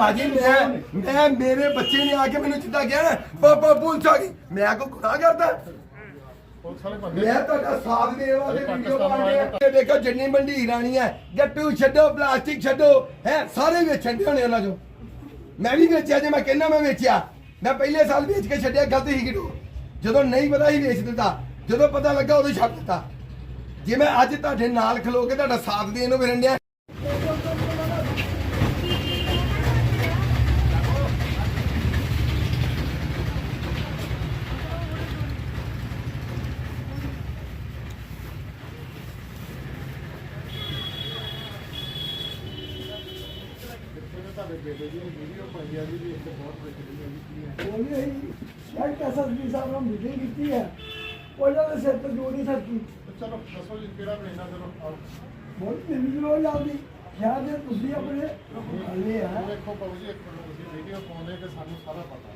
ਭਾਜੀ ਮੈਂ ਮੈਂ ਮੇਰੇ ਬੱਚੇ ਨੇ ਆ ਕੇ ਮੈਨੂੰ ਜਿੱਦਾਂ ਕਿਹਾ ਨਾ ਪਾਪਾ ਪੁਲਿਸ ਆ ਗਈ ਮੈਂ ਕੋ ਗੁਨਾਹ ਕਰਦਾ। ਮੈਂ ਤੁਹਾਡਾ ਸਾਥ ਦੇਣ ਵਾਸਤੇ ਵੀਡੀਓ ਬਣਾ ਰਿਹਾ। ਇਹ ਦੇਖੋ ਜਿੰਨੀ ਮੰਡੀ ਰਾਣੀ ਹੈ ਗੱਟੂ ਛੱਡੋ ਪਲਾਸਟਿਕ ਛੱਡੋ ਹੈ ਸਾਰੇ ਵੇਚਣ ਦੇ ਹੋਣੇ ਉਹਨਾਂ ਚੋਂ। ਮੈਂ ਵੀ ਵੇਚਿਆ ਜੇ ਮੈਂ ਕਹਿੰਦਾ ਮੈਂ ਵੇਚਿਆ। ਮੈਂ ਪਹਿਲੇ ਸਾਲ ਵੇਚ ਕੇ ਛੱਡਿਆ ਗਲਤ ਹੀ ਕਿਡੋ ਜਦੋਂ ਨਹੀਂ ਪਤਾ ਹੀ ਵੇਚ ਦਿੱਤਾ ਜਦੋਂ ਪਤਾ ਲੱਗਾ ਉਦੋਂ ਛੱਡ ਦਿੱਤਾ। ਜੇ ਮੈਂ ਅੱਜ ਤੁਹਾਡੇ ਨਾਲ ਖਲੋ ਕੇ ਤੁਹਾਡਾ ਸਾਥ ਦੇਣ ਨੂੰ ਫਿਰਨ ਡਿਆ ਤੁਹਾਡੇ ਬੇਟੇ ਦੀ ਵੀਡੀਓ ਪਾਈ ਆ ਜੀ ਇੱਕ ਬਹੁਤ ਵਿਚੜੀ ਹੈ ਜੀ ਬੋਲੇ ਸ਼ਾਇਦ ਐਸਐਸਪੀ ਸਾਹਿਬ ਨਾਲ ਮੀਟਿੰਗ ਕੀਤੀ ਹੈ। ਉਹਨਾਂ ਦੇ ਸਿਰ ਤੇ ਜੋੜੀ ਸਕਦੀ ਚਲੋ ਦੱਸੋ ਜੀ ਕਿਹੜਾ ਮਹੀਨਾ ਚਲੋ ਬਹੁਤ ਮੈਨੂੰ ਰੋ ਜਾਂਦੀ ਸ਼ਾਇਦ ਇਹ ਤੁਸੀਂ ਆਪਣੇ ਹਲੇ ਆ। ਦੇਖੋ ਬਾਬੂ ਜੀ ਇੱਕ ਮਿੰਟ ਤੁਸੀਂ ਵੀਡੀਓ ਪਾਉਂਦੇ ਕਿ ਸਾਨੂੰ ਸਾਰਾ ਪਤਾ।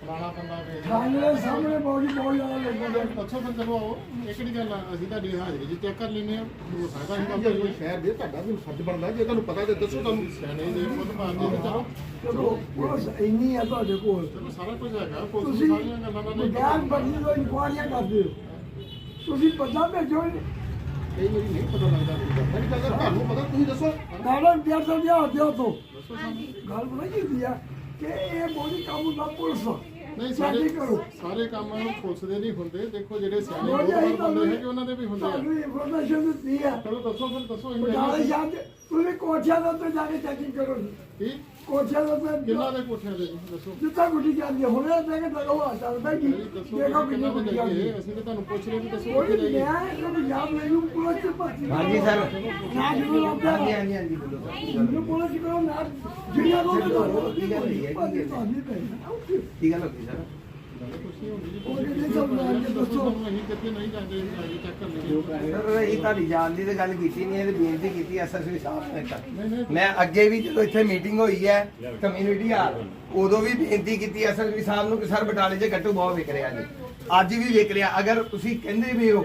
ਫਲਾਣਾ ਬੰਦਾ ਵੇਚ ਥਾਣੇ ਦੇ ਸਾਹਮਣੇ ਬਹੁਤ ਹੀ ਬਹੁਤ ਜ਼ਿਆਦਾ ਲੋਕਾਂ ਦੇ ਦੱਸੋ ਫਿਰ ਚਲੋ ਆਓ ਇਹ ਕਿਹੜੀ ਗੱਲ ਆ ਅਸੀਂ ਤੁਹਾਡੀ ਹਾਜ਼ਰੀ ਜੀ ਚੈੱਕ ਕਰ ਲੈਨੇ ਆ। ਹੋ ਸਕਦਾ ਅਸੀਂ ਕੰਮ ਕੋਈ ਸ਼ਹਿਰ ਦੇ ਤੁਹਾਡਾ ਵੀ ਫਰਜ਼ ਬਣਦਾ ਜੇ ਤੁਹਾਨੂੰ ਪਤਾ ਤੇ ਦੱਸੋ ਤੁਹਾਨੂੰ ਸਿਆਣੇ ਦੇ ਖੁਦ ਮਾਰਦੇ ਨੇ ਚਲੋ ਚਲੋ ਪੁਲਿਸ ਇੰਨੀ ਹੈ ਤੁਹਾਡੇ ਕੋਲ। ਚਲੋ ਸਾਰਾ ਕੁਝ ਹੈਗਾ ਪੁਲਿਸ ਤੁਸੀਂ ਨੂੰ ਸਾਰੀਆਂ ਗੱਲਾਂ ਦਾ ਨਹੀਂ ਗਿਆਨ ਬੜੀ ਤੋਂ ਇਨਕੁਆਰੀਆਂ ਕਰਦੇ ਹੋ। ਤੁਸੀਂ ਪਤਾ ਭੇਜੋ ਕਈ ਵਾਰੀ ਨਹੀਂ ਪਤਾ ਲੱਗਦਾ ਮੇਰੀ ਗੱਲ ਤੁਹਾਨੂੰ ਪਤਾ ਤੁਸੀਂ ਦੱਸੋ। ਮੈਡਮ ਪਿਆਰ ਤੋਂ ਲਿਆ ਦਿਓ ਤੋਂ। ਦੱਸੋ ਸਾਨੂੰ। ਗੱਲ ਬਣਾ ਕੀ ਹੁੰਦੀ ਆ ਕਿ ਇਹ ਬੋਲੀ ਕਾਬੂ ਦਾ ਪੁਲਿਸ ਆ। ਨਹੀਂ ਸਾਰੇ ਕਰੋ। ਸਾਰੇ ਕੰਮ ਪੁਲਿਸ ਦੇ ਨਹੀਂ ਹੁੰਦੇ। ਦੇਖੋ ਜਿਹੜੇ ਸਿਆਣੇ ਰੋਜ਼ ਲੋਕ ਅਸੀਂ ਬੰਦੇ ਹੈਗੇ ਉਹਨਾਂ ਦੇ ਵੀ ਹੁੰਦੇ ਆ। ਤੁਹਾਨੂੰ ਇਨਫੋਰਮੇਸ਼ਨ ਦਿੱਤੀ ਹੈ ਚਲੋ ਦੱਸੋ ਫਿਰ ਦੱਸੋ ਅਸੀਂ ਚ ਤੁਸੀਂ ਕੋਠਿਆਂ ਦੇ ਉੱਤੇ ਜਾ ਕੇ ਚੈਕਿੰਗ ਕਰੋ ਜੀ। ਕੀ? ਕੋਠਿਆਂ ਦੇ ਉੱਤੇ ਕਿੰਨਾ ਦੇ ਕੋਠਿਆਂ ਦੇ ਜੀ ਦੱਸੋ? ਜਿੱਦਾਂ ਗੁੱਡੀ ਜਾਂਦੀ ਹੈ ਹੁਣੇ ਤੇ ਕਿ ਲਗੋ ਆ ਨਹੀਂ, ਦੱਸੋ ਦੇਖੋ ਕਿੰਨਾ ਕਿੰਨੀ ਦੇ ਗੁੱਡੀ ਜਾਂਦੀ ਹੈ ਅਸੀਂ ਤਾਂ ਤੁਹਾਨੂੰ ਪੁੱਛ ਰਹੇ ਵੀ ਦੱਸੋ ਕੋਈ ਨਹੀਂ ਜਾਈਏ ਹੈ ਇਹ ਪੰਜਾਬ ਮੈਨੂੰ ਪੁਲਿਸ ਚ ਭਰਤੀ ਹਾਂਜੀ ਸਰ। ਨਾ ਜਦੋਂ ਲੱਗਦਾ ਹਾਂਜੀ ਹਾਂਜੀ ਹਾਂਜੀ ਬੋਲੋ ਸਰ। ਮੈਨੂੰ ਪੁਲਿਸ ਚ ਕਰੋ ਨਾ ਜਿਹੜੀਆਂ ਲੋਕ ਹੈ, ਕੀ ਗੱਲ ਹੋਈ? ਕੀ ਗੱਲ ਹੋ। ਗਈ ਸਰ। ਗੱਲ ਅਸੀਂ ਤੁਹਾਡੀ ਜਾਣ ਦੀ ਤੇ ਗੱਲ ਕੀਤੀ ਨਹੀਂ ਇਹ ਬੇਨਤੀ ਕੀਤੀ ਐਸਐਸਪੀ ਸਾਹਿਬ ਨੇ ਤਾਂ ਮੈਂ ਅੱਗੇ ਵੀ ਜਦੋਂ ਇੱਥੇ ਮੀਟਿੰਗ ਹੋਈ ਹੈ ਕਮਿਊਨਿਟੀ ਹਾਲ, ਉਦੋਂ ਵੀ ਬੇਨਤੀ ਕੀਤੀ ਐਸਐਸਪੀ ਸਾਹਿਬ ਨੂੰ ਕਿ ਸਰ ਬਟਾਲੇ 'ਚ ਗੱਟੂ ਬਹੁਤ ਵਿਕ ਰਿਹਾ ਜੀ। ਅੱਜ ਵੀ ਵਿਕ ਰਿਹਾ। ਅਗਰ ਤੁਸੀਂ ਕਹਿੰਦੇ ਵੀ ਹੋ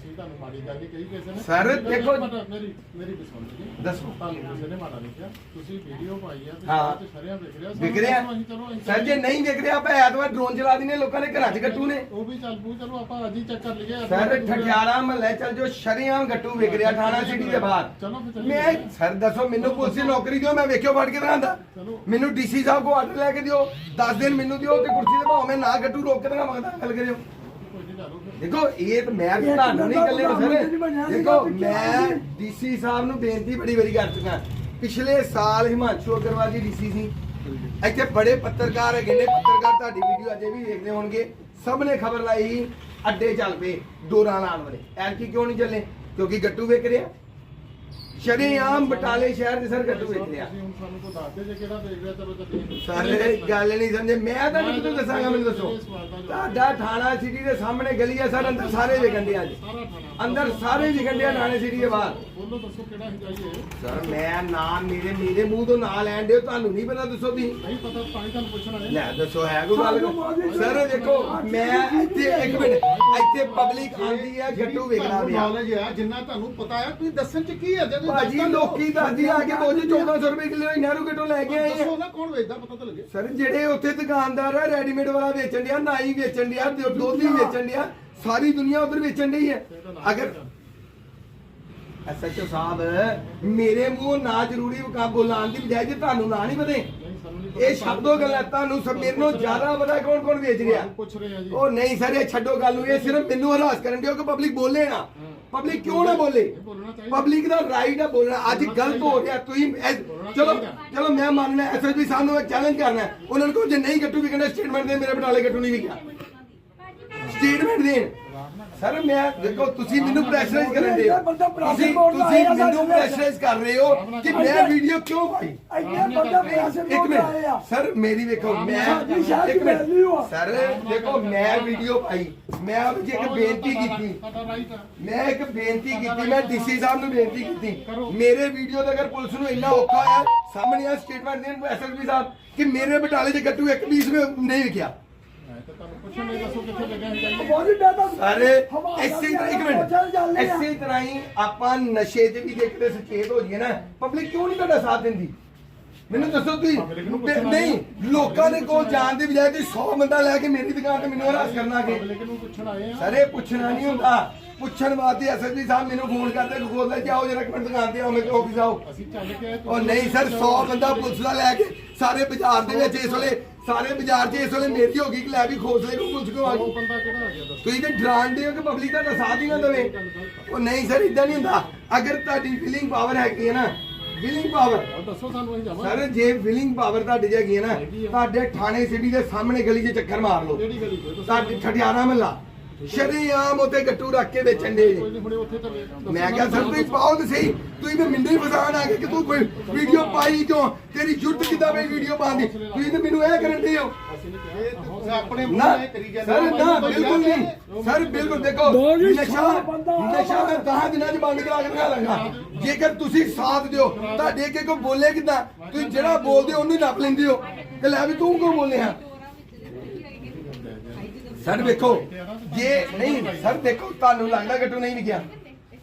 ਮਾੜੀ ਗੱਲ ਨਹੀਂ ਕਹੀ ਕਿਸੇ ਨੇ। ਸਰ, ਮੇਰੀ- ਦੇਖੋ- ਮੇਰੀ ਮੇਰੀ ਸੁਣੋ ਜੀ। ਦੱਸੋ। ਤੁਹਾਨੂੰ ਕਿਸੇ ਨੇ ਮਾੜਾ ਨਹੀਂ ਕਿਹਾ ਤੁਸੀਂ ਵੀਡੀਓ ਪਾਈ ਆ ਤੇ ਹਾਂ। ਤੇ ਸਾਰਿਆਂ ਵਿਕ ਰਿਹਾ। ਵਿਕ ਰਿਹਾ। ਅਸੀਂ ਚਲੋ ਅਸੀਂ ਸਰ ਜੇ ਨਹੀਂ ਵਿਕ ਰਿਹਾ ਆਪਾਂ ਐਤਵਾਰ ਡਰੋਨ ਚਲਾ ਦਿੰਦੇ ਲੋਕਾਂ ਦੇ ਘਰਾਂ 'ਚ ਗੱਟੂ ਨੇ। ਉਹ ਵੀ ਚੱਲ ਪੂ ਚਲੋ ਆਪਾਂ ਅੱਜ ਹੀ ਚੈੱਕ ਕਰ ਲਈਏ ਸਰ ਠਠਿਆਰਾ ਮਹੱਲੇ ਚੱਲ ਜੋ ਸ਼ਰੀਆਮ ਗੱਟੂ ਵਿਕ ਰਿਹਾ ਥਾਣਾ ਸਿਟੀ ਦੇ ਬਾਹਰ। ਚਲੋ ਫਿਰ ਚੱਲੀਏ। ਮੈਂ ਸਰ ਦੱਸੋ ਮੈਨੂੰ ਪੁਲਿਸ ਦੀ ਨੌਕਰੀ ਦਿਓ ਮੈਂ ਵੇਖਿਓ ਫੜ ਕੇ ਦਿਖਾਉਂਦਾ ਚਲੋ। ਮੈਨੂੰ ਡੀਸੀ ਸਾਹਿਬ ਕੋ ਆਰਡਰ ਲੈ ਕੇ ਦਿਓ 10 ਦਿਨ ਮੈਨੂੰ ਦਿਓ ਤੇ ਕੁਰਸੀ ਤੇ ਭਾਵੇਂ ਮੈਂ ਨਾ ਗੱਟੂ ਰੋਕ ਕੇ ਦਿਖਾ ਮੰਗਦਾ ਗੱਲ ਕਰਿਓ। ਦੇਖੋ ਇਹ ਤਾਂ ਮੈਂ ਤੁਹਾਨੂੰ ਨਹੀਂ ਤਾਂ ਕੱਲੇ ਬੰਦਾ ਸਰ ਦੇਖੋ ਮੈਂ। ਡੀਸੀ ਸਾਹਿਬ ਨੂੰ ਬੇਨਤੀ ਬੜੀ ਵਾਰੀ ਕਰ ਚੁੱਕਾ। ਪਿਛਲੇ ਸਾਲ ਹਿਮਾਂਸ਼ੂ ਅਗਰਵਾਲ ਜੀ ਡੀਸੀ ਸੀ। ਇੱਥੇ ਬੜੇ ਪੱਤਰਕਾਰ ਹੈਗੇ ਨੇ। ਪੱਤਰਕਾਰ ਤੁਹਾਡੀ ਵੀਡੀਓ ਅਜੇ ਵੀ ਦੇਖਦੇ ਹੋਣਗੇ। ਸਭ ਨੇ ਖਬਰ ਲਾਈ ਅੱਡੇ ਚੱਲ ਪਏ ਡੋਰਾਂ ਲਾਉਣ ਵਾਲੇ। ਐਲਕੀ ਕਿਉਂ ਨਹੀਂ ਚੱਲੇ? ਕਿਉਂਕਿ ਗੱਟੂ ਵਿਕ ਰਿਹਾ। ਸ਼ਰੇਆਮ ਬਟਾਲੇ ਸ਼ਹਿਰ ਦੇ ਸਰ ਗੱਟੂ ਵਿਕ ਰਿਹਾ ਤੁਸੀਂ ਹੁਣ ਸਾਨੂੰ ਕੋਈ ਦੱਸ ਦੇ ਜੇ ਕਿਹੜਾ ਦੇਖ ਰਿਹਾ ਚਲੋ ਚੱਲੀਏ ਸਾਰੇ ਗੱਲ ਨਹੀਂ ਸਮਝੇ। ਮੈਂ ਤਾਂ ਕਿਹਨੂੰ ਦੱਸਾਂਗਾ ਮੈਨੂੰ ਦੱਸੋ। ਤੁਹਾਡਾ ਥਾਣਾ ਸਿਟੀ ਦੇ ਸਾਹਮਣੇ ਗਲੀ ਹੈ ਸਰ ਅੰਦਰ ਸਾਰੇ ਵਿਕਣ ਦੇ ਅੱਜ। ਅੰਦਰ ਸਾਰੇ ਵਿਕਣ ਦੇ ਥਾਣੇ ਸਿਟੀ ਦੇ ਬਾਹਰ। ਬੋਲੋ ਦੱਸੋ ਕਿਹੜਾ ਹੀ ਜਾਈਏ ਸਰ ਮੈਂ ਨਾਮ ਮੇਰੇ ਮੇਰੇ ਮੂੰਹ ਤੋਂ ਨਾਂ ਲੈਣ ਦਿਓ ਤੁਹਾਨੂੰ ਨਹੀਂ ਪਤਾ ਦੱਸੋ ਤੁਸੀਂ। ਨਹੀਂ ਪਤਾ ਤਾਂ ਹੀ ਤੁਹਾਨੂੰ ਪੁੱਛਣਾ ਹੈ। ਲੈ ਦੱਸੋ ਹੈ ਕੋਈ ਗੱਲ? ਸਰ ਦੇਖੋ ਮੈਂ ਇੱਥੇ ਇੱਕ ਮਿੰਟ ਇੱਥੇ ਪਬਲਿਕ ਆਂਦੀ ਹੈ ਗੱਟੂ ਵਿਕਣਾ ਪਿਆ। ਨੌਲੇਜ ਆ ਜਿੰਨਾ ਤੁਹਾਨੂੰ ਪਤਾ ਹੈ ਤੁਸੀਂ ਦੱਸਣ ਚ ਕੀ ਹੈ ਭਾਜੀ ਤਾਂ। ਲੋਕੀ ਦੱਸਦੀ ਆ ਕੇ ਬੋਝ 1400 ਰੁਪਏ ਕਿਲੋ ਨਹਿਰੂ ਗੱਟੋਂ ਲੈ ਕੇ ਆਏ ਆ। ਦੱਸੋ ਨਾ ਕੌਣ ਵੇਚਦਾ ਪਤਾ ਤਾਂ ਲੱਗੇ। ਸਰ ਜਿਹੜੇ ਉੱਥੇ ਦੁਕਾਨਦਾਰ ਆ ਰੈਡੀਮੇਡ ਵਾਲਾ ਵੇਚਣ ਡਿਆ ਨਾਈ ਵੇਚਣ ਡਿਆ ਦੁ- ਦੁੱਧ ਹੀ ਵੇਚਣ ਡਿਆ ਸਾਰੀ ਦੁਨੀਆ ਉਧਰ ਵੇਚਣ ਡਈ ਹੈ। ਅਗਰ ਐਸਐਚਓ ਸਾਹਿਬ ਮੇਰੇ ਮੂੰਹ ਨਾ ਜ਼ਰੂਰੀ ਬੋਲਾਉਣ ਦੀ ਬਜਾਏ ਜੇ ਤੁਹਾਨੂੰ ਨਾ ਨਹੀਂ ਪਤੇ ਇਹ ਸ਼ਬਦੋ ਗੱਲਾਂ ਤੁਹਾਨੂੰ ਸਭ ਮੇਰੇ ਨੂੰ ਜ਼ਿਆਦਾ ਪਤਾ ਕੌਣ ਕੌਣ ਵੇਚ ਰਿਹਾ। ਪੁੱਛ ਰਹੇ ਆ ਜੀ। ਉਹ ਨਹੀਂ ਸਰ ਇਹ ਛੱਡੋ ਗੱਲ ਨੂੰ ਇਹ ਸਿਰਫ ਮੈਨੂੰ ਹਰਾਸ ਕਰਨ ਦਿਓ ਕਿ ਪਬਲਿਕ ਬੋਲੇ ਨਾ। ਪਬਲਿਕ ਕਿਉਂ ਨਾ ਬੋਲੇ। ਪਬਲਿਕ ਦਾ ਰਾਈਟ ਹੈ ਬੋਲਣਾ। ਅੱਜ ਗਲਤ ਹੋ ਗਿਆ ਤੁਸੀਂ ਚਲੋ ਚਲੋ ਮੈਂ ਮੰਨਣਾ ਐਸਐਸਪੀ ਸਾਹਿਬ ਨੂੰ ਚੈਲੰਜ ਕਰਨਾ। ਹੈ। ਉਹਨਾਂ ਨੂੰ ਕਹੋ ਜੇ ਨਹੀਂ ਗੱਟੂ ਵਿਕਣਾ ਸਟੇਟਮੈਂਟ ਦੇ ਮੇਰੇ ਬਟਾਲੇ ਗੱਟੂ ਨਹੀਂ ਵਿਕਿਆ ਸਟੇਟਮੈਂਟ ਦੇਣ। ਸਰ ਮੈਂ ਦੇਖੋ ਤੁਸੀਂ ਮੈਨੂੰ ਪ੍ਰੈਸ਼ਰਾਈਜ਼ ਕਰਨ ਦੇ ਹੋ। ਤੁਸੀਂ ਤੁਸੀਂ ਮੈਨੂੰ ਪ੍ਰੈਸ਼ਰਾਈਜ਼ ਕਰ ਰਹੇ ਹੋ ਕਿ ਮੈਂ ਵੀਡੀਓ ਕਿਉਂ ਪਾਈ? ਇੰਨੇ ਬੰਦੇ ਪੈਸੇ ਇੱਕ ਮਿੰਟ। ਸਰ ਮੇਰੀ ਵੇਖੋ ਮੈਂ ਇੱਕ ਦੀ ਮਿੰਟ। ਸਰ ਦੇਖੋ ਮੈਂ ਵੀਡੀਓ ਪਾਈ। ਮੈਂ ਆਪ ਜੀ ਇੱਕ ਬੇਨਤੀ ਕੀਤੀ। ਮੈਂ ਇੱਕ ਬੇਨਤੀ ਕੀਤੀ ਮੈਂ ਡੀਸੀ ਸਾਹਿਬ ਨੂੰ ਬੇਨਤੀ ਕੀਤੀ। ਮੇਰੇ ਵੀਡੀਓ ਦਾ ਅਗਰ ਪੁਲਿਸ ਨੂੰ ਇੰਨਾ ਔਖਾ ਆ ਸਾਹਮਣੇ ਆ ਸਟੇਟਮੈਂਟ ਦੇਣ ਐਸਐਸਪੀ ਸਾਹਿਬ ਕਿ ਮੇਰੇ ਬਟਾਲੇ 'ਚ ਗੱਟੂ ਇੱਕ ਪੀਸ ਵੀ ਨਹੀਂ ਵਿਕਿਆ। ਸਾਰੇ ਹਵਾ ਇਸੇ ਤਰ੍ਹਾਂ ਇੱਕ ਚੱਲ ਚੱਲ ਮਿੰਟ ਰਿਹਾ। ਇਸੇ ਤਰ੍ਹਾਂ ਹੀ ਆਪਾਂ ਨਸ਼ੇ 'ਚ ਵੀ ਦੇਖਦੇ ਸੁਚੇਤ ਹੋ ਜਾਈਏ ਨਾ ਪਬਲਿਕ ਕਿਉਂ ਨਹੀਂ ਤੁਹਾਡਾ ਸਾਥ ਦਿੰਦੀ? ਮੈਨੂੰ ਦੱਸੋ Public ਨੂੰ ਤੁਸੀਂ ਪੁੱਛਣਾ ਨਹੀਂ ਲੋਕਾਂ ਦੇ ਕੋਲ ਜਾਣ ਦੀ ਬਜਾਏ ਤੁਸੀਂ 100 ਬੰਦਾ ਲੈ ਕੇ ਮੇਰੀ ਦੁਕਾਨ ਤੇ ਮੈਨੂੰ ਹਰਾਸ ਕਰਨਾ ਕਿ ਪਬਲਿਕ ਨੂੰ ਪੁੱਛਣ ਆਏ ਆ। ਸਰ ਇਹ ਪੁੱਛਣਾ ਨਹੀਂ ਹੁੰਦਾ। ਪੁੱਛਣ ਵਾਸਤੇ ਐਸਐਸਪੀ ਸਾਹਿਬ ਮੈਨੂੰ ਫੋਨ ਕਰਦੇ ਕਿ ਖੋਲ ਲੈ ਜਾਓ ਜਰਾ ਇੱਕ ਮਿੰਟ ਦੁਕਾਨ ਤੇ ਆਓ ਮੇਰੇ ਆਫਿਸ ਆਓ। ਅਸੀਂ ਚੱਲ ਕੇ ਆਏ ਉਹ ਨਹੀਂ ਸਰ 100 ਬੰਦਾ ਪੁਲਿਸ ਦਾ ਲੈ ਕੇ ਸਾਰੇ ਬਾਜ਼ਾਰ ਦੇ ਵਿੱਚ ਇਸ ਵੇਲੇ ਸਾਰੇ ਬਾਜ਼ਾਰ 'ਚ ਇਸ ਵੇਲੇ ਮੇਰੀ ਹੋ ਗਈ ਕਿ ਲੈ ਵੀ ਖੋਸਲੇ ਨੂੰ ਪੁਲਿਸ ਕੋ ਆ ਉਹ ਗਈ। ਬੰਦਾ ਕਿਹੜਾ ਆ ਗਿਆ ਤੁਸੀਂ ਤੇ ਡਰਾਉਂਦੇ ਹੋ ਕਿ ਪਬਲਿਕ ਦਾ ਸਾਥ ਹੀ ਨਾ ਦੇਵੇ। ਉਹ ਨਹੀਂ ਸਰ ਇਦਾਂ ਨਹੀਂ ਹੁੰਦਾ। ਅਗਰ ਤੁਹਾਡੀ ਫੀਲਿੰਗ ਪਾਵਰ ਹੈਗੀ ਹੈ ਨਾ ਵਿਲਿੰਗ ਪਾਵਰ ਦੱਸੋ ਸਾਨੂੰ ਅਸੀਂ ਜਾਵਾਂਗੇ ਸਰ ਜੇ ਵਿਲਿੰਗ ਪਾਵਰ ਤੁਹਾਡੀ ਹੈਗੀ ਹੈ ਨਾ ਤੁਹਾਡੇ ਥਾਣੇ ਸਿਟੀ ਦੇ ਸਾਹਮਣੇ ਗਲੀ 'ਚ ਚੱਕਰ ਮਾਰ ਲਓ। ਕਿਹੜੀ ਗਲੀ ਤੁਹਾਡੇ ਠਠਿਆਣਾ ਮਹੱਲਾ। ਸ਼ਰੀਆਮ ਉਤੇ ਗੱਟੂ ਰੱਖ ਕੇ ਵੇਚਣ ਦੇ। ਮੈਂ ਕਿਹਾ ਸਰ ਤੁਸੀਂ ਪਾਓ ਤੇ ਸਹੀ। ਤੁਸੀਂ ਤੇ ਮਿੰਦੇ ਫਸਾਣ ਆ ਗਏ ਕਿ ਤੂੰ ਕੋਈ ਵੀਡੀਓ ਪਾਈ ਕਿਉਂ? ਤੇਰੀ ਜੁੱਟ ਕਿੱਦਾਂ ਬਈ ਵੀਡੀਓ ਪਾਉਂਦੀ ਤੁਸੀਂ ਤੇ ਮੈਨੂੰ ਇਹ ਕਰਨ ਦੇ ਹੋ। ਅਸੀਂ ਨਹੀਂ ਕਿਹਾ ਆਪਣੇ ਨਾ ਮੂੰਹ ਨਾਲ ਕਰੀ ਜਾਂਦੇ ਸਰ ਨਾ ਬਿਲਕੁਲ ਨਹੀਂ। ਸਰ ਬਿਲਕੁਲ ਦੇਖੋ ਨਸ਼ਾ ਨਸ਼ਾ ਮੈਂ 10 ਦਿਨਾਂ ਚ ਬੰਦ ਕਰਾ ਕੇ ਦਿਖਾ ਲਾਂਗਾ ਜੇਕਰ ਤੁਸੀਂ ਸਾਥ ਦਿਓ ਤੁਹਾਡੇ ਅੱਗੇ ਕੋਈ ਬੋਲੇ ਕਿਦਾਂ? ਤੁਸੀਂ ਜਿਹੜਾ ਬੋਲਦੇ ਹੋ ਉਹਨੂੰ ਨੱਪ ਲੈਂਦੇ ਹੋ। ਕਿ ਲੈ ਵੀ ਤੂੰ ਕਿਉਂ ਬੋਲੇ ਆ? ਸਰ ਦੇਖੋ ਜੇ ਨਹੀਂ ਸਰ ਦੇਖੋ ਤੁਹਾਨੂੰ ਲੱਗਦਾ ਗੱਟੂ ਨਹੀਂ ਵਿਕਿਆ।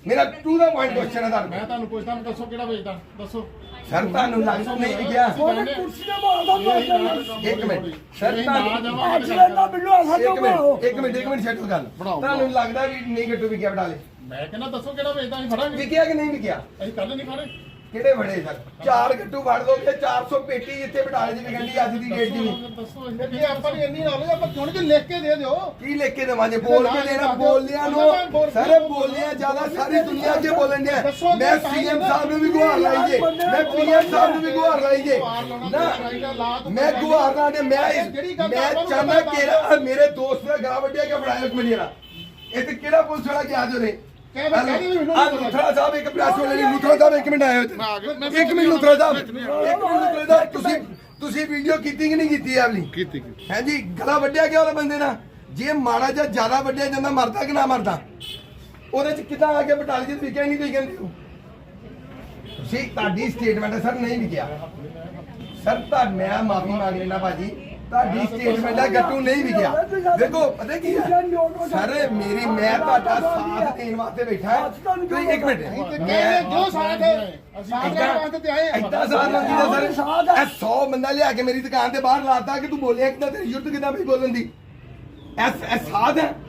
ਮੇਰਾ ਟੂ ਦਾ ਪੁਆਇੰਟ ਕੁਐਸਚਨ ਹੈ ਤੁਹਾਨੂੰ। ਮੈਂ ਤੁਹਾਨੂੰ ਪੁੱਛਦਾ ਮੈਂ ਦੱਸੋ ਕਿਹੜਾ ਵੇਚਦਾ? ਦੱਸੋ। ਸਰ ਤੁਹਾਨੂੰ ਲੱਗਦਾ ਨਹੀਂ ਉਹਨੇ ਕੁਰਸੀ ਮਾਰਦਾ ਮਾਰਦਾ ਇੱਕ ਮਿੰਟ। ਸਰ ਤੁਹਾਨੂੰ ਲੈ ਤਾਂ ਬਿੱਲੂ ਆ ਇੱਕ ਸਾਡੇ ਮਿੰਟ ਕੋਲ ਇੱਕ ਮਿੰਟ ਇੱਕ ਮਿੰਟ ਛੱਡੋ ਗੱਲ ਤੁਹਾਨੂੰ ਲੱਗਦਾ ਵੀ ਨਹੀਂ ਗੱਟੂ ਵਿਕਿਆ ਬਟਾਲੇ ਮੈਂ ਕਹਿੰਦਾ ਦੱਸੋ ਕਿਹੜਾ ਵੇਚਦਾ ਅਸੀਂ ਫੜਾਂਗੇ। ਵਿਕਿਆ ਕਿ ਨਹੀਂ ਵਿਕਿਆ? ਅਸੀਂ ਕੱਲ ਨਹੀਂ ਫੜੇ। ਕਿਹੜੇ ਬੜੇ ਸਰ? ਚਾਰ ਗੱਟੂ ਫੜ ਦੋ ਤੇ 400 ਪੇਟੀ ਇੱਥੇ ਬਟਾਲੇ ਦੀ ਵਿਕਣ ਦੀ ਅੱਜ ਦੀ ਡੇਟ ਦੀ। ਜੇ ਆਪਾਂ ਨੂੰ ਇੰਨੀ ਨੌਲੇਜ ਆਪਾਂ ਚੁਣ ਕੇ ਲਿਖ ਕੇ ਦੇ ਦਿਓ। ਕੀ ਲਿਖ ਕੇ ਦੇਵਾਂ ਜੇ ਬੋਲ ਕੇ ਦੇਣਾ ਬੋਲਿਆਂ ਨੂੰ ਸਾਰੇ ਬੋਲਿਆ ਜ਼ਿਆਦਾ ਸਾਰੀ ਦੁਨੀਆ 'ਚ ਬੋਲਣ ਡਿਆ। ਮੈਂ ਸੀਐਮ ਸਾਹਿਬ ਨੂੰ ਵੀ ਗੁਹਾਰ ਲਾਈ ਜੇ ਮੈਂ ਪੀਐਮ ਸਾਹਿਬ ਨੂੰ ਵੀ ਗੁਹਾਰ ਲਾਈ ਜੇ ਨਾ ਮੈਂ ਗੁਹਾਰ ਲਾ ਦੇ ਮੈਂ ਮੈਂ ਚਾਹੁੰਦਾ ਕਿ ਇਹ ਮੇਰੇ ਦੋਸਤ ਦਾ ਗਲਾ ਵੱਡਿਆ ਕਿ ਮਿੰਟ ਜਰਾ ਇਹ ਤੇ ਕਿਹੜਾ ਪੁਲਿਸ ਵਾਲਾ ਗਿਆ ਜੋਰੇ ਕਹਿ ਮੈਂ ਕਹਿ ਦੇ ਮੈਨੂੰ ਆ ਲੁਥਰਾ ਸਾਹਿਬ ਇੱਕ ਪ੍ਰੈਸ ਵਾਲੇ ਨੇ ਲੁਥਰਾ ਸਾਹਿਬ ਇੱਕ ਮਿੰਟ ਆਇਓ ਇੱਥੇ। ਇੱਕ ਮਿੰਟ ਲੁਥਰਾ ਸਾਹਿਬ। ਇੱਕ ਮਿੰਟ ਲੁਥਰਾ ਸਾਹਿਬ ਤੁਸੀਂ ਤੁਸੀਂ ਵੀਡੀਓ ਕੀਤੀ ਕਿ ਨਹੀਂ ਕੀਤੀ ਇਹ ਵਾਲੀ ਕੀਤੀ। ਹੈ ਜੀ ਗਲਾ ਵੱਢਿਆ ਗਿਆ ਉਹਦਾ ਬੰਦੇ ਦਾ ਜੇ ਮਾੜਾ ਜਾਂ ਜ਼ਿਆਦਾ ਵੱਢਿਆ ਜਾਂਦਾ ਮਰਦਾ ਕਿ ਨਾ ਮਰਦਾ? ਉਹਦੇ ਚ ਕਿਦਾਂ ਆ ਕੇ ਬਟਾਲੀ ਨਹੀਂ ਤੁਸੀਂ ਕਹਿੰਦੇ ਹੋ? ਸੀ ਤੁਹਾਡੀ ਸਟੇਟਮੈਂਟ ਹੈ ਸਰ ਨਹੀਂ ਵਿਕਿਆ। ਸਰ ਤਾਂ ਮੈਂ ਮਾਫੀ ਮੰਗ ਲੈਣਾ ਭਾਜੀ। ਤੁਹਾਡੀ ਸਟੇਟਮੈਂਟ ਹੈ ਗੱਟੂ ਨਹੀਂ ਵਿਕਿਆ। ਦੇਖੋ ਪਤਾ ਕੀ ਹੈ? ਸਰ ਮੇਰੀ ਮੈਂ ਤੁਹਾਡਾ ਸਾਥ ਦੇਣ ਵਾਸਤੇ ਬੈਠਾ ਹਾਂ। ਤੁਸੀਂ ਇੱਕ ਮਿੰਟ। ਮੈਂ ਜੋ ਸਾਥ ਸਾਥ ਦੇਣ ਵਾਸਤੇ ਤੇ ਆਏ ਐਦਾਂ ਸਾਥ ਮੰਗੀ ਦਾ ਸਰ? ਇਹ 100 ਬੰਦਾ ਲਿਆ ਕੇ ਮੇਰੀ ਦੁਕਾਨ ਤੇ ਬਾਹਰ ਲਾਤਾ ਕਿ ਤੂੰ ਬੋਲਿਆ ਕਿਦਾਂ ਤੇਰੀ ਯੁੱਧ ਕਿਦਾਂ ਬਈ ਬੋਲਣ ਦੀ? ਐਸ ਐ ਸਾਧ ਹੈ। ਆਪਣੇ ਆਪ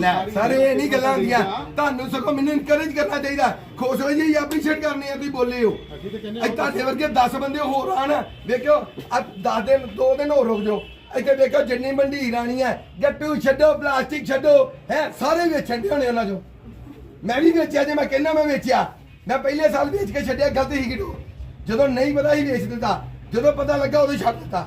ਲੈ ਸਰ ਇਹ ਨਹੀਂ ਗੱਲਾਂ ਹੁੰਦੀਆਂ। ਤੁਹਾਨੂੰ ਸਗੋਂ ਮੈਨੂੰ ਇਨਕਰੇਜ ਕਰਨਾ ਚਾਹੀਦਾ। ਖੁਸ਼ ਹੋ ਜੀ ਐਪਰੀਸ਼ੀਏਟ ਕਰਨੀ ਆ ਤੁਸੀਂ ਬੋਲੇ ਹੋ। ਅਸੀਂ ਤੇ ਕਹਿੰਦੇ ਅੱਜ ਤੁਹਾਡੇ ਵਰਗੇ 10 ਬੰਦੇ ਹੋਰ ਆਣ ਵੇਖਿਓ ਆ 10 ਦਿਨ 2 ਦਿਨ ਹੋਰ ਰੁਕ ਜਾਓ। ਇੱਥੇ ਦੇਖੋ ਜਿੰਨੀ ਮੰਡੀ ਰਾਣੀ ਹੈ ਗੱਟੂ ਛੱਡੋ ਪਲਾਸਟਿਕ ਛੱਡੋ ਹੈ ਸਾਰੇ ਵੇਚਣ ਦੇ ਹੋਣੇ ਉਹਨਾਂ ਚੋਂ। ਮੈਂ ਵੀ ਵੇਚਿਆ ਜੇ ਮੈਂ ਕਹਿੰਦਾ ਮੈਂ ਵੇਚਿਆ। ਮੈਂ ਪਹਿਲੇ ਸਾਲ ਵੇਚ ਕੇ ਛੱਡਿਆ ਗਲਤ ਹੀ ਕਿਡੋ ਜਦੋਂ ਨਹੀਂ ਪਤਾ ਹੀ ਵੇਚ ਦਿੱਤਾ ਜਦੋਂ ਪਤਾ ਲੱਗਾ ਉਦੋਂ ਛੱਡ ਦਿੱਤਾ।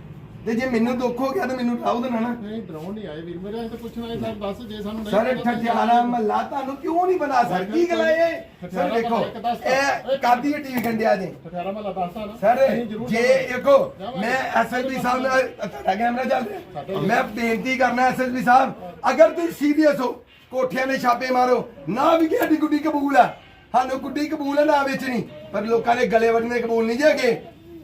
ਤੇ ਜੇ ਮੈਨੂੰ ਦੁੱਖ ਹੋ ਗਿਆ ਤਾਂ ਮੈਨੂੰ ਡਰਾਉ ਦੇਣਾ ਨਾ ਨਹੀਂ ਡਰਾਉਣ ਨਹੀਂ ਆਏ ਵੀਰ ਮੇਰੇ ਅਸੀਂ ਤਾਂ ਪੁੱਛਣ ਆਏ ਸਰ ਦੱਸ ਜੇ ਸਾਨੂੰ ਨਹੀਂ ਸਰ ਪਤਾ ਤਾਂ ਠਠਿਆਰਾ ਮਹੱਲਾ ਤੁਹਾਨੂੰ ਕਿਉਂ ਨਹੀਂ ਬਣਾ ਸਰ? ਕੀ ਗੱਲ ਹੈ ਇਹ? ਸਰ ਦੇਖੋ ਇਹ ਕਾਦੀ ਟੀਵੀ ਕੰਡਿਆ ਜੇ? ਠਠਿਆਰਾ ਮਹੱਲਾ ਦੱਸਦਾ ਨਾ ਸਰ ਜੇ। ਦੇਖੋ ਮੈਂ ਐਸਐਸਪੀ ਸਾਹਿਬ ਨਾਲ ਤੁਹਾਡਾ ਕੈਮਰਾ ਚੱਲ ਰਿਹਾ। ਮੈਂ ਬੇਨਤੀ ਕਰਨਾ ਐਸਐਸਪੀ ਸਾਹਿਬ ਅਗਰ ਤੁਸੀਂ ਸੀਰੀਅਸ ਹੋ ਕੋਠਿਆਂ ਦੇ ਛਾਪੇ ਮਾਰੋ ਨਾ ਵੀ ਸਾਡੀ ਗੁੱਡੀ ਕਬੂਲ ਆ। ਸਾਨੂੰ ਗੁੱਡੀ ਕਬੂਲ ਹੈ ਨਾ ਵੇਚਣੀ। ਪਰ ਲੋਕਾਂ ਦੇ ਗਲੇ ਵੱਢਣੇ ਕਬੂਲ ਨਹੀਂ ਜੇਗੇ